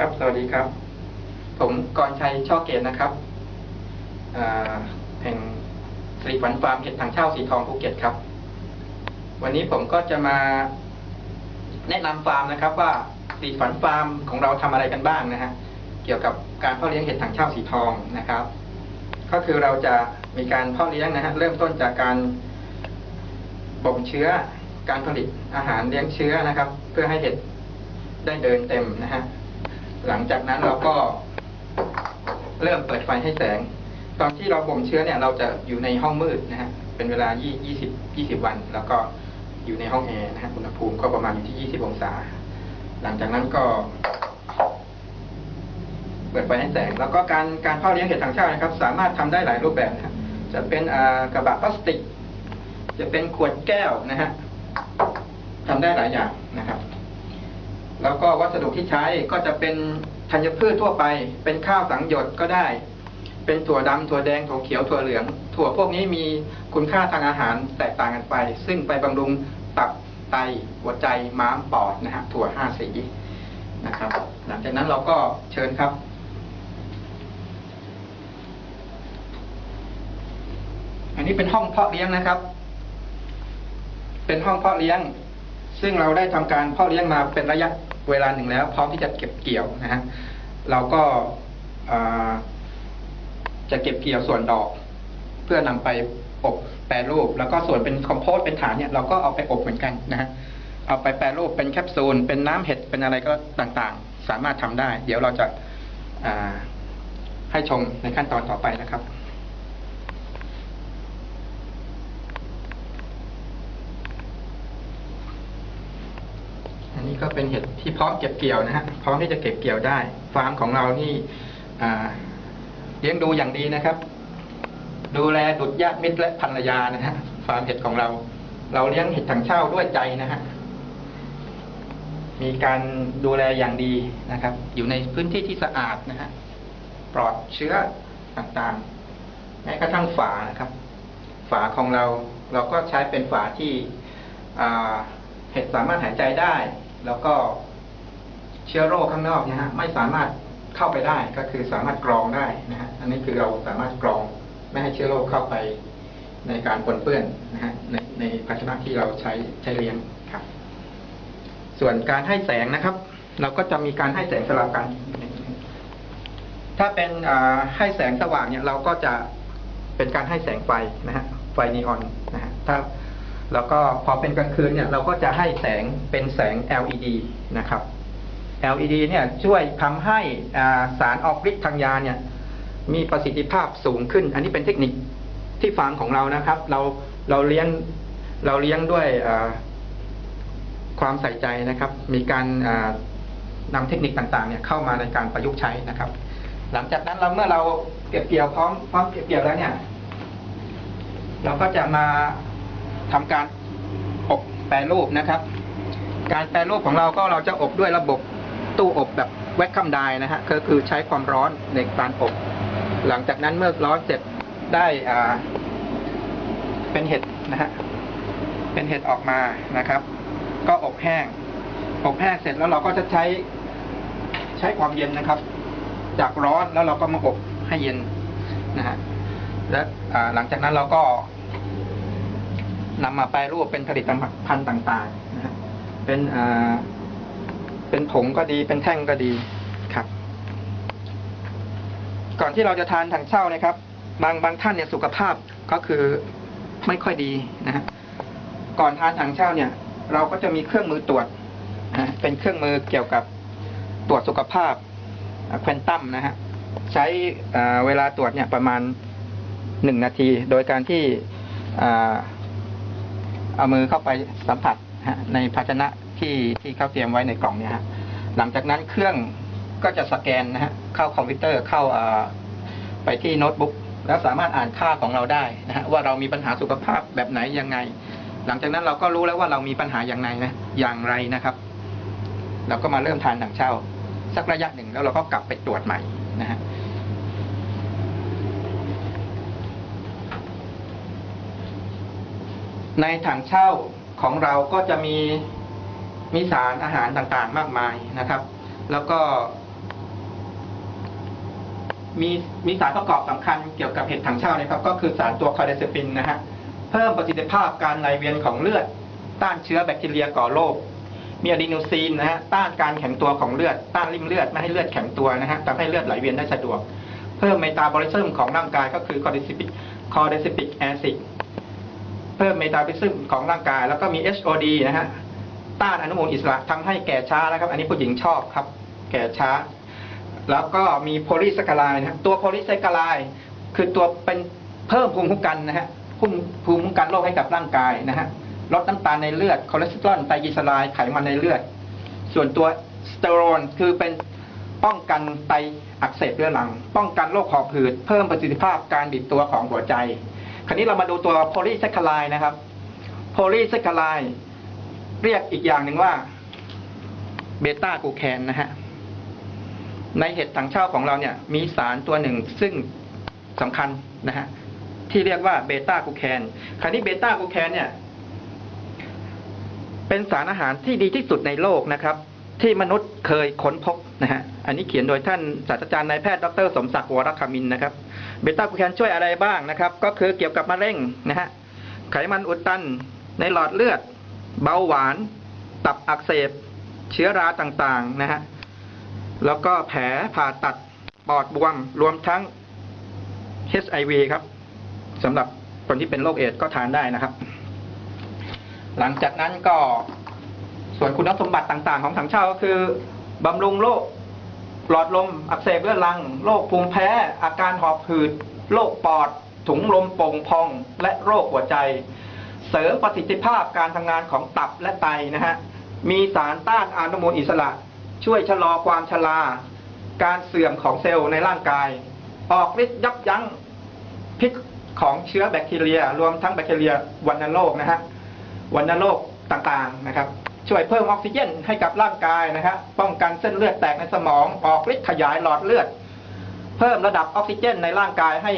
ครับ สวัสดีครับ ผมกรชัยช่อเกตนะครับแห่งสิริฝันฟาร์มเห็ดทางเช่าสีทองภูเก็ตครับ วันนี้ผมก็จะมาแนะนำฟาร์มนะครับ ว่าสีฝันฟาร์มของเราทำอะไรกันบ้างนะฮะ เกี่ยวกับการเพาะเลี้ยงเห็ดทางเช่าสีทองนะครับ ก็คือเราจะมีการเพาะเลี้ยงนะฮะเริ่มต้นจากการบ่มเชื้อการผลิตอาหารเลี้ยงเชื้อนะครับ เพื่อให้เห็ดได้เดินเต็มนะฮะ หลังจากนั้นเราก็เริ่มเปิดไฟให้แสง ตอนที่เราบ่มเชื้อเนี่ย เราจะอยู่ในห้องมืดนะฮะ เป็นเวลา 20 20 วัน แล้วก็อยู่ในห้องแอร์นะฮะ อุณหภูมิก็ประมาณอยู่ที่ 20 องศา หลังจากนั้นก็ เปิดไฟให้แสง แล้วก็การการเพาะเลี้ยงเห็ดถังเช่านะครับ สามารถทำได้หลายรูปแบบนะครับจะเป็นกระบะพลาสติก จะเป็นขวดแก้วนะฮะทำได้หลายอย่างนะครับ แล้วก็วัสดุที่ใช้ก็จะเป็นธัญพืชทั่วไป เป็นข้าวสังหยดก็ได้ เป็นถั่วดำถั่วแดงถั่วเขียวถั่วเหลือง ถั่วพวกนี้มีคุณค่าทางอาหารแตกต่างกันไป ซึ่งไปบำรุงตับไตหัวใจม้ามปอดนะฮะถั่วห้าสีนะครับ หลังจากนั้นเราก็เชิญครับอันนี้เป็นห้องเพาะเลี้ยงนะครับ เป็นห้องเพาะเลี้ยง ซึ่งเราได้ทำการเพาะเลี้ยงมาเป็นระยะ เวลาหนึ่งแล้ว พร้อมที่จะเก็บเกี่ยวนะฮะเราก็าจะเก็บเกี่ยวส่วนดอก เพื่อนำไปอบแปรรูป แล้วก็ส่วนเป็นคอมโพสต์เป็นฐานเนี่ยเราก็เอาไปอบเหมือนกันนะฮะเอาไปแปรรูปเป็นแคปซูลเป็นน้ำเห็ดเป็นอะไรก็ต่างๆ สามารถทำได้ เดี๋ยวเราจะาให้ชมในขั้นตอนต่อไปนะครับ นนี้ก็เป็นเห็ดที่พร้อมเก็บเกี่ยวนะฮะพร้อมที่จะเก็บเกี่ยวได้ ฟาร์มของเรานี่เลี้ยงดูอย่างดีนะครับ ดูแลดุจญาติมิตรและภรรยานะฮะฟาร์มเห็ดของเรา เราเลี้ยงเห็ดถังเช่าด้วยใจนะฮะมีการดูแลอย่างดีนะครับ อยู่ในพื้นที่ที่สะอาดนะฮะปลอดเชื้อต่างๆแม้กระทั่งฝานะครับ ฝาของเราเราก็ใช้เป็นฝาที่เห็ดสามารถหายใจได้ แล้วก็เชื้อโรคข้างนอกนะฮะไม่สามารถเข้าไปได้ก็คือสามารถกรองได้นะฮะอันนี้คือเราสามารถกรองไม่ให้เชื้อโรคเข้าไปในการปนเปื้อนนะฮะในในภาชนะที่เราใช้ใช้เลี้ยงครับ ส่วนการให้แสงนะครับ เราก็จะมีการให้แสงสลับกัน ถ้าเป็นอ่าให้แสงสว่างเนี่ยเราก็จะเป็นการให้แสงไฟนะฮะไฟนีออนนะฮะถ้า แล้วก็พอเป็นกลางคืนเนี่ยเราก็จะให้แสงเป็นแสง LED นะครับ LED เนี่ยช่วยทำให้สารออกฤทธิ์ทางยาเนี่ยมีประสิทธิภาพสูงขึ้น อันนี้เป็นเทคนิคที่ฟาร์มของเรานะครับ เราเราเลี้ยงเราเลี้ยงด้วยความใส่ใจนะครับ มีการนำเทคนิคต่างๆเนี่ยเข้ามาในการประยุกต์ใช้นะครับ หลังจากนั้นเราเมื่อเราเก็บเกี่ยวพร้อมพร้อมเก็บเกี่ยวแล้วเนี่ย เราก็จะมา ทำการอบแปรรูปนะครับ การแปรรูปของเราก็เราจะอบด้วยระบบตู้อบแบบแวคคัมไดนะฮะก็คือใช้ความร้อนในการอบ หลังจากนั้นเมื่อร้อนเสร็จได้อ่า เป็นเห็ดนะฮะเป็นเห็ดออกมานะครับ ก็อบแห้ง อบแห้งเสร็จแล้วเราก็จะใช้ใช้ความเย็นนะครับ จากร้อนแล้วเราก็มาอบให้เย็นนะฮะและหลังจากนั้นเราก็ นำมาแปรรูปเป็นผลิตภัณฑ์ต่างๆนะฮะเป็นเป็นผงก็ดี เป็นแท่งก็ดีครับ ก่อนที่เราจะทานถังเช่านะครับ บางบางท่านเนี่ยสุขภาพก็คือไม่ค่อยดีนะฮะก่อนทานถังเช่าเนี่ย เราก็จะมีเครื่องมือตรวจนะเป็นเครื่องมือเกี่ยวกับตรวจสุขภาพแควนตัมนะฮะใช้เวลาตรวจเนี่ยประมาณหนึ่งนาที โดยการที่อ่า เอามือเข้าไปสัมผัสในภาชนะที่ที่เขาเตรียมไว้ในกล่องเนี่ยฮะหลังจากนั้นเครื่องก็จะสแกนนะฮะเข้าคอมพิวเตอร์เข้าอ่าไปที่โน้ตบุ๊กแล้วสามารถอ่านค่าของเราได้นะฮะว่าเรามีปัญหาสุขภาพแบบไหนยังไง หลังจากนั้นเราก็รู้แล้วว่าเรามีปัญหาอย่างไรนะอย่างไรนะครับ เราก็มาเริ่มทานถังเช่า สักระยะหนึ่งแล้วเราก็กลับไปตรวจใหม่นะฮะ ในถังเช่าของเราก็จะมีมีสารอาหารต่างๆมากมายนะครับ แล้วก็มีมีสารประกอบสำคัญเกี่ยวกับเห็ดถังเช่านะครับ ก็คือสารตัวคอเดซปินนะฮะเพิ่มประสิทธิภาพการไหลเวียนของเลือด ต้านเชื้อแบคทีเรียก่อโรคมีอะดีโนซีนนะฮะต้านการแข็งตัวของเลือด ต้านริ่มเลือดไม่ให้เลือดแข็งตัวนะฮะทำให้เลือดไหลเวียนได้สะดวก เพิ่มเมตาบอลิซึมของร่างกายก็คือคอเดซิปิกคอเดซิปิกแอซิด พิ่มเมตาบอลิซึมของร่างกาย แล้วก็มี HOD นะฮะต้านอนุมูลอิสระทำให้แก่ช้านะครับ อันนี้ผู้หญิงชอบครับ แก่ช้า แล้วก็มีโพลีแซคคาไลด์นะตัวโพลีแซคคาไลด์คือตัวเป็นเพิ่มภูมิคุ้มกันนะฮะภูมิภูมิคุ้มกันโรคให้กับร่างกายนะฮะลดน้ำตาลในเลือดคอเลสเตอรอลไตรกลีเซอไรด์ไขมันในเลือด ส่วนตัวสเตียรนคือเป็นป้องกันไตอักเสบเรื้อรัง ป้องกันโรคหอบหืด เพิ่มประสิทธิภาพการบีบตัวของหัวใจ คราวนี้เรามาดูตัวโพลีแซคคาไลนะครับโพลีแซคคาไลเรียกอีกอย่างหนึ่งว่าเบต้ากูแคนนะฮะ ในเห็ดถังเช่าของเราเนี่ย มีสารตัวหนึ่งซึ่งสำคัญนะฮะ ที่เรียกว่าเบต้ากูแคนคราวนี้เบต้ากูแคนเนี่ย เป็นสารอาหารที่ดีที่สุดในโลกนะครับ ที่มนุษย์เคยค้นพบนะฮะ อันนี้เขียนโดยท่านศาสตราจารย์นายแพทย์ดรสมศักดิ์วรคามินนะครับ เบต้ากูแคนช่วยอะไรบ้างนะครับ ก็คือเกี่ยวกับมะเร็งนะฮะ ไขมันอุดตันในหลอดเลือด เบาหวาน ตับอักเสบ เชื้อราต่างๆนะฮะ แล้วก็แผลผ่าตัด ปอดบวม รวมทั้ง HIV ครับสำหรับคนที่เป็นโรคเอดก็ทานได้นะครับ หลังจากนั้นก็ ส่วนคุณสมบัติต่างๆ ของถังเช่าก็คือบำรุงโรคหลอดลมอักเสบเรื้อรังโรคภูมิแพ้ อาการหอบหืดโรคปอด ถุงลมโป่งพอง และโรคหัวใจ เสริมประสิทธิภาพการทำงานของตับและไตนะฮะมีสารต้านอนุมูลอิสระ ช่วยชะลอความชราการเสื่อมของเซลล์ในร่างกาย ออกฤทธิ์ยับยั้งพิษของเชื้อแบคทีเรีย รวมทั้งแบคทีเรียวัณโรคนะฮะวัณโรคต่างๆนะครับ ช่วยเพิ่มออกซิเจนให้กับร่างกายนะฮะป้องกันเส้นเลือดแตกในสมองออกฤทธิ์ขยายหลอดเลือด เพิ่มระดับออกซิเจนในร่างกายให้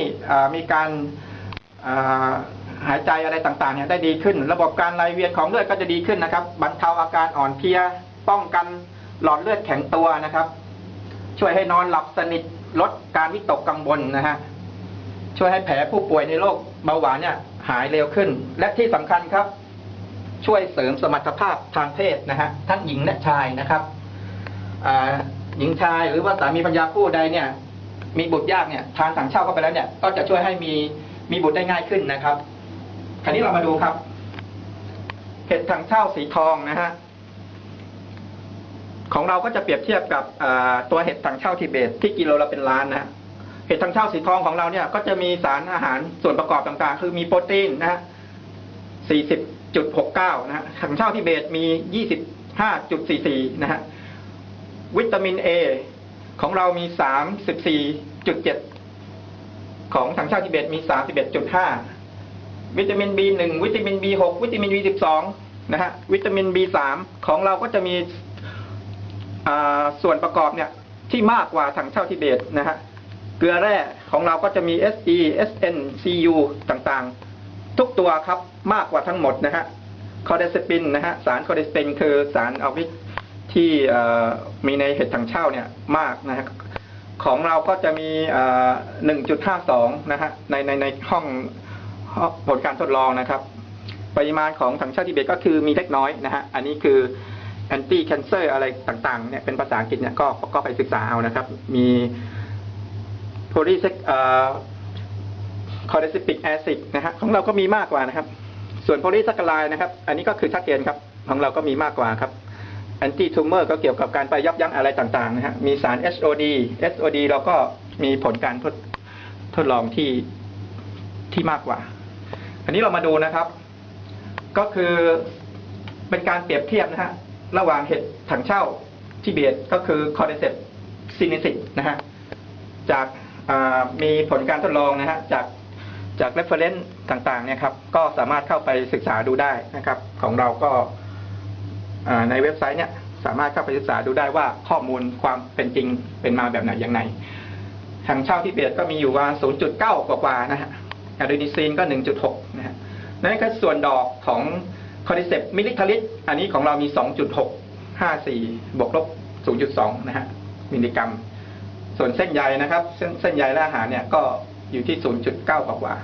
มีการหายใจอะไรต่างๆเนี่ยได้ดีขึ้น ระบบการไหลเวียนของเลือดก็จะดีขึ้นนะครับบรรเทาอาการอ่อนเพลีย ป้องกันหลอดเลือดแข็งตัวนะครับ ช่วยให้นอนหลับสนิทลดการวิตกกังวลนะฮะช่วยให้แผลผู้ป่วยในโรคเบาหวานเนี่ยหายเร็วขึ้น และที่สำคัญครับ ช่วยเสริมสมรรถภาพทางเพศนะฮะทั้งหญิงและชายนะครับหญิงชายหรือว่าสามีปัญญาคู่ใดเนี่ย มีบุตรยากเนี่ยทานถังเช่าเข้าไปแล้วเนี่ยก็จะช่วยให้มีมีบุตรได้ง่ายขึ้นนะครับ คราวนี้เรามาดูครับ เห็ดถังเช่าสีทองนะฮะของเราก็จะเปรียบเทียบกับตัวเห็ดถังเช่าทิเบตที่กิโลละเป็นล้านนะเห็ดถังเช่าสีทองของเราเนี่ย ก็จะมีสารอาหารส่วนประกอบต่างๆ คือมีโปรตีนนะฮะ 40.69นะฮะถังเช่าทิเบตมี25.44นะฮะวิตามิน A ของเรามี34.7ของถังเช่าทิเบตมี31.5วิตามิน B1 วิตามิน B6 วิตามิน B12 นะฮะวิตามิน B3 ของเราก็จะมีส่วนประกอบเนี่ยที่มากกว่าถังเช่าทิเบตนะฮะเกลือแร่ของเราก็จะมี Se Sn Cu ต่างๆ ทุกตัวครับมากกว่าทั้งหมดนะฮะ คอเดซปินนะฮะสารคอเดซปินคือสารออกฤทธิ์ที่มีในเห็ดถังเช่าเนี่ยมากนะฮะของเราก็จะมี 1.52 นะฮะในในในห้องผลการทดลองนะครับ ปริมาณของถังเช่าทิเบตก็คือมีเล็กน้อยนะฮะอันนี้คือ anti cancer อร์อะไรต่างๆเนี่ยเป็นภาษาอังกฤษเนี่ยก็ก็ไปศึกษาเอานะครับ มี polysac เอ่อ chlorosic acid นะฮะของเราก็มีมากกว่านะครับ ส่วน polysaccharide นะครับ อันนี้ก็คือชัดเจนครับของเราก็มีมากกว่าครับ anti tumor ก็เกี่ยวกับการไปยับยั้งอะไรต่างๆนะฮะมีสาร SOD SOD เราก็มีผลการทดทดลองที่ที่มากกว่า อันนี้เรามาดูนะครับ ก็คือเป็นการเปรียบเทียบนะฮะระหว่างเห็ดถังเช่าทิเบตก็คือคอร์เดเซปซินิสิตนะฮะจากมีผลการทดลองนะฮะจาก จาก reference ต่างๆเนี่ยครับก็สามารถเข้าไปศึกษาดูได้นะครับ ของเราก็ในเว็บไซต์เนี่ยสามารถเข้าไปศึกษาดูได้ว่าข้อมูลความเป็นจริงเป็นมาแบบไหนอย่างไรถังเช่าทิเบตก็มีอยู่ว่า 0.9 กว่าๆนะฮะอะดรีนิซีนก็ 1.6 นะฮะนั่นก็ส่วนดอกของคอร์ดิเซปมิลิทาริตอันนี้ของเรามี 2.654 บวกลบ 0.2 นะฮะมิลลิกรัม ส่วนเส้นใยนะครับ เส้นเส้นใยและอาหารเนี่ยก็ อยู่ที่ 0.9 กว่ากว่า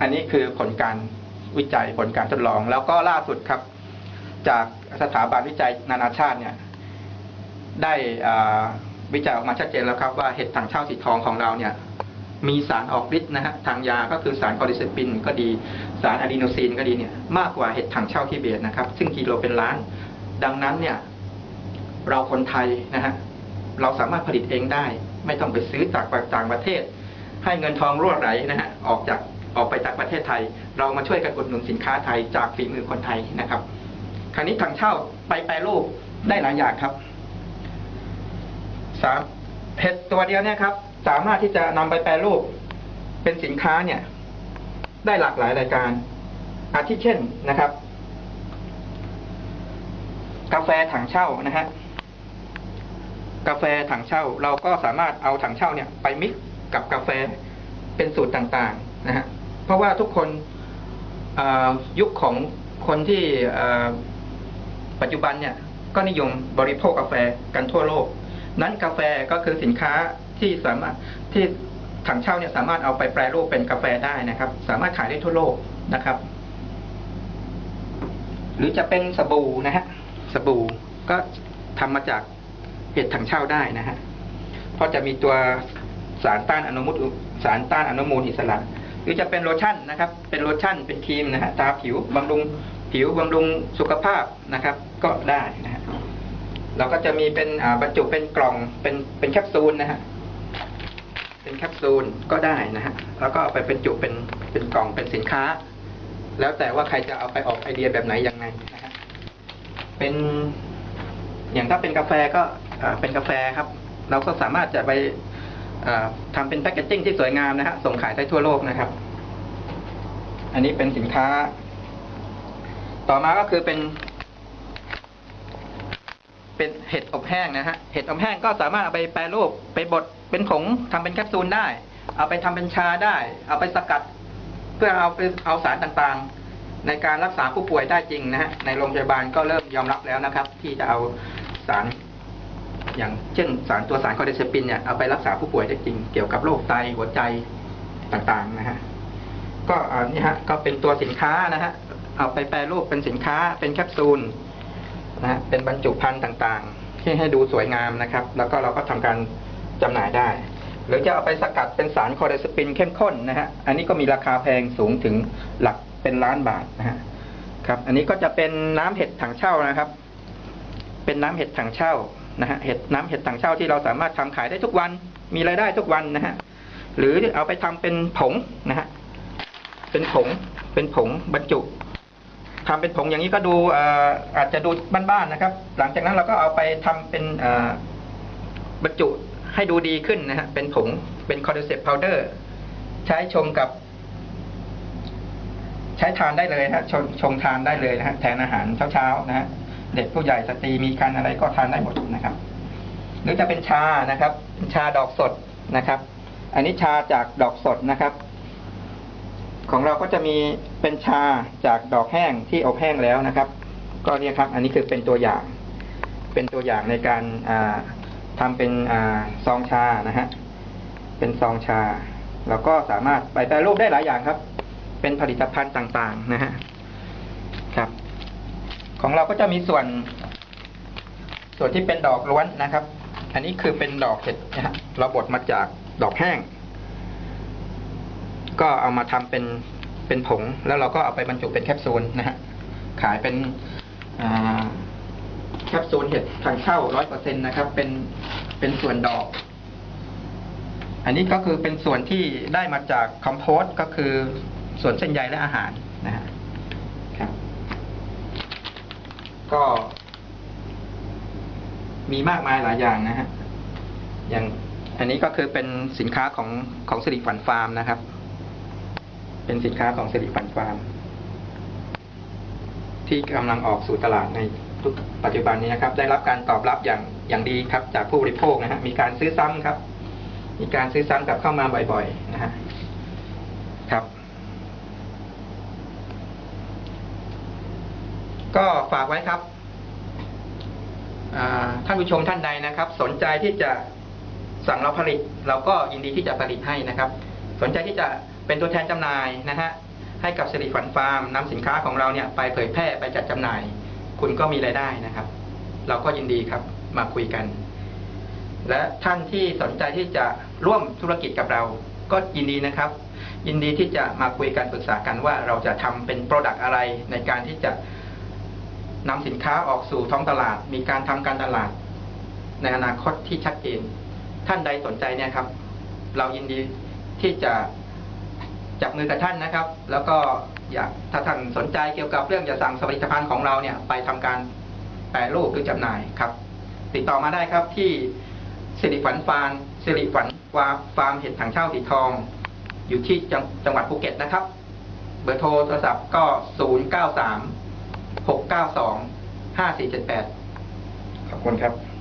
อันนี้คือผลการวิจัยผลการทดลอง แล้วก็ล่าสุดครับ จากสถาบันวิจัยนานาชาติเนี่ย ได้วิจัยออกมาชัดเจนแล้วครับ ว่าเห็ดถังเช่าสีทองของเราเนี่ย มีสารออกฤทธิ์นะฮะทางยาก็คือสารคอร์ดิเซปิน ก็ดีสารอะดีโนซีนก็ดีเนี่ยมากกว่าเห็ดถังเช่าทิเบตนะครับ ซึ่งกิโลเป็นล้าน ดังนั้นเนี่ย เราคนไทยนะฮะเราสามารถผลิตเองได้ ไม่ต้องไปซื้อจากต่างประเทศ ให้เงินทองรั่วไหลนะฮะออกจากออกไปจากประเทศไทย เรามาช่วยกันอุดหนุนสินค้าไทยจากฝีมือคนไทยนะครับ คราวนี้ถังเช่าไปแปรรูปได้หลายอย่างครับสามเห็ดตัวเดียวเนี่ยครับ สามารถที่จะนำไปแปรรูปเป็นสินค้าเนี่ย ได้หลากหลายรายการ อาทิเช่นนะครับ กาแฟถังเช่านะฮะกาแฟถังเช่า เราก็สามารถเอาถังเช่าเนี่ยไปมิกซ์ กับกาแฟเป็นสูตรต่างๆนะฮะเพราะว่าทุกคนยุคของคนที่ปัจจุบันเนี่ยก็นิยมบริโภคกาแฟกันทั่วโลก นั้นกาแฟก็คือสินค้าที่สามารถที่ถังเช่าเนี่ยสามารถเอาไปแปรรูปเป็นกาแฟได้นะครับ สามารถขายได้ทั่วโลกนะครับ หรือจะเป็นสบู่นะฮะสบู่ก็ทำมาจากเห็ดถังเช่าได้นะฮะเพราะจะมีตัว สารต้านอนุมูลสารต้านอนุมูลอิสระหรือจะเป็นโลชั่นนะครับ เป็นโลชั่นเป็นครีมนะฮะทาผิวบำรุงผิวบำรุงสุขภาพนะครับ ก็ได้นะฮะเราก็จะมีเป็นบรรจุเป็นกล่องเป็นเป็นแคปซูลนะฮะเป็นแคปซูลก็ได้นะฮะแล้วก็เอาไปเป็นจุเป็นเป็นกล่องเป็นสินค้า แล้วแต่ว่าใครจะเอาไปออกไอเดียแบบไหนยังไงนะฮะเป็นอย่างถ้าเป็นกาแฟก็เป็นกาแฟครับ เราก็สามารถจะไป อ่าทำเป็นแพคเกจจิ้งที่สวยงามนะฮะส่งขายได้ทั่วโลกนะครับ อันนี้เป็นสินค้า ต่อมาก็คือเป็น เป็นเห็ดอบแห้งนะฮะเห็ดอบแห้งก็สามารถเอาไปแปรรูปไปบดเป็นผงทำเป็นแคปซูลได้ เอาไปทำเป็นชาได้ เอาไปสกัด เพื่อเอาไปเอาสารต่างๆ ในการรักษาผู้ป่วยได้จริงนะฮะในโรงพยาบาลก็เริ่มยอมรับแล้วนะครับ ที่จะเอาสาร อย่างเช่นสารตัวสารคอร์ดิเซปินเนี่ยเอาไปรักษาผู้ป่วยได้จริงเกี่ยวกับโรคไตหัวใจต่างๆนะฮะก็อันนี้ฮะก็เป็นตัวสินค้านะฮะเอาไปแปรรูปเป็นสินค้าเป็นแคปซูลนะฮะเป็นบรรจุภัณฑ์ต่างๆ ที่ให้ดูสวยงามนะครับ แล้วก็เราก็ทำการจำหน่ายได้ หรือจะเอาไปสกัดเป็นสารคอร์เดสปินเข้มข้นนะฮะอันนี้ก็มีราคาแพงสูงถึงหลักเป็นล้านบาทนะฮะครับ อันนี้ก็จะเป็นน้ำเห็ดถังเช่านะครับ เป็นน้ำเห็ดถังเช่า นะฮะเห็ดน้ำเห็ดถังเช่าที่เราสามารถทำขายได้ทุกวันมีรายได้ทุกวันนะฮะหรือเอาไปทำเป็นผงนะฮะเป็นผงเป็นผงบรรจุทำเป็นผงอย่างนี้ก็ดูอาจจะดูบ้านๆนะครับ หลังจากนั้นเราก็เอาไปทำเป็นบรรจุให้ดูดีขึ้นนะฮะเป็นผงเป็นคอร์ดิเซปพาวเดอร์ใช้ชงกับ ใช้ทานได้เลยฮะชงชงทานได้เลยนะฮะแทนอาหารเช้าๆนะฮะ เด็กผู้ใหญ่สตรีมีคันอะไรก็ทานได้หมดนะครับ หรือจะเป็นชานะครับชาดอกสดนะครับ อันนี้ชาจากดอกสดนะครับ ของเราก็จะมีเป็นชาจากดอกแห้งที่อบแห้งแล้วนะครับ ก็เนี่ยครับ อันนี้คือเป็นตัวอย่าง เป็นตัวอย่างในการอ่าทำเป็นอซองชานะฮะเป็นซองชา แล้วก็สามารถไปแปรรูปได้หลายอย่างครับ เป็นผลิตภัณฑ์ต่างๆ นะฮะ ของเราก็จะมีส่วน ส่วนที่เป็นดอกล้วนนะครับ อันนี้คือเป็นดอกเห็ดนะฮะเราบดมาจากดอกแห้ง ก็เอามาทำเป็นเป็นผง แล้วเราก็เอาไปบรรจุเป็นแคปซูลนะฮะขายเป็นแคปซูลเห็ดทางเข้าร้อยเปอร์เซ็นนะครับ เป็นเป็นส่วนดอก อันนี้ก็คือเป็นส่วนที่ได้มาจากคอมโพสต์ก็คือส่วนเส้นใยและอาหารนะฮะครับ ก็ มีมากมายหลายอย่างนะฮะ อย่างอันนี้ก็คือเป็นสินค้าของของสิริฝันฟาร์มนะครับ เป็นสินค้าของสิริฝันฟาร์ม ที่กำลังออกสู่ตลาดในทุกปัจจุบันนี้นะครับ ได้รับการตอบรับอย่างอย่างดีครับ จากผู้บริโภคนะฮะมีการซื้อซ้ำครับ มีการซื้อซ้ำกลับเข้ามาบ่อยๆนะฮะ ครับ ก็ฝากไว้ครับท่านผู้ชมท่านใดนะครับ สนใจที่จะสั่งเราผลิต เราก็ยินดีที่จะผลิตให้นะครับ สนใจที่จะเป็นตัวแทนจำหน่ายนะฮะให้กับสิริฝันฟาร์มนำสินค้าของเราเนี่ยไปเผยแพร่ไปจัดจำหน่าย คุณก็มีรายได้นะครับ เราก็ยินดีครับมาคุยกัน และท่านที่สนใจที่จะร่วมธุรกิจกับเรา ก็ยินดีนะครับ ยินดีที่จะมาคุยกันปรึกษากันว่าเราจะทำเป็นโปรดักต์อะไรในการที่จะ นำสินค้าออกสู่ท้องตลาด มีการทำการตลาด ในอนาคตที่ชัดเจน ท่านใดสนใจเนี่ยครับ เรายินดีที่จะจับมือกับท่านนะครับ แล้วก็อยากถ้าท่านสนใจเกี่ยวกับเรื่องจะสั่งผลิตภัณฑ์ของเราเนี่ยไปทำการแปรรูปหรือจำหน่ายครับ ติดต่อมาได้ครับที่สิริฝันฟาร์มสิริฝันฟาร์มฟาร์มเห็ดถังเช่าสีทอง อยู่ที่จังจงหวัดภูเก็ตนะครับ เบอร์โทรโทรศัพท์ก็ 093 หกเก้าสองห้าสี่เจ็ดแปดขอบคุณครับ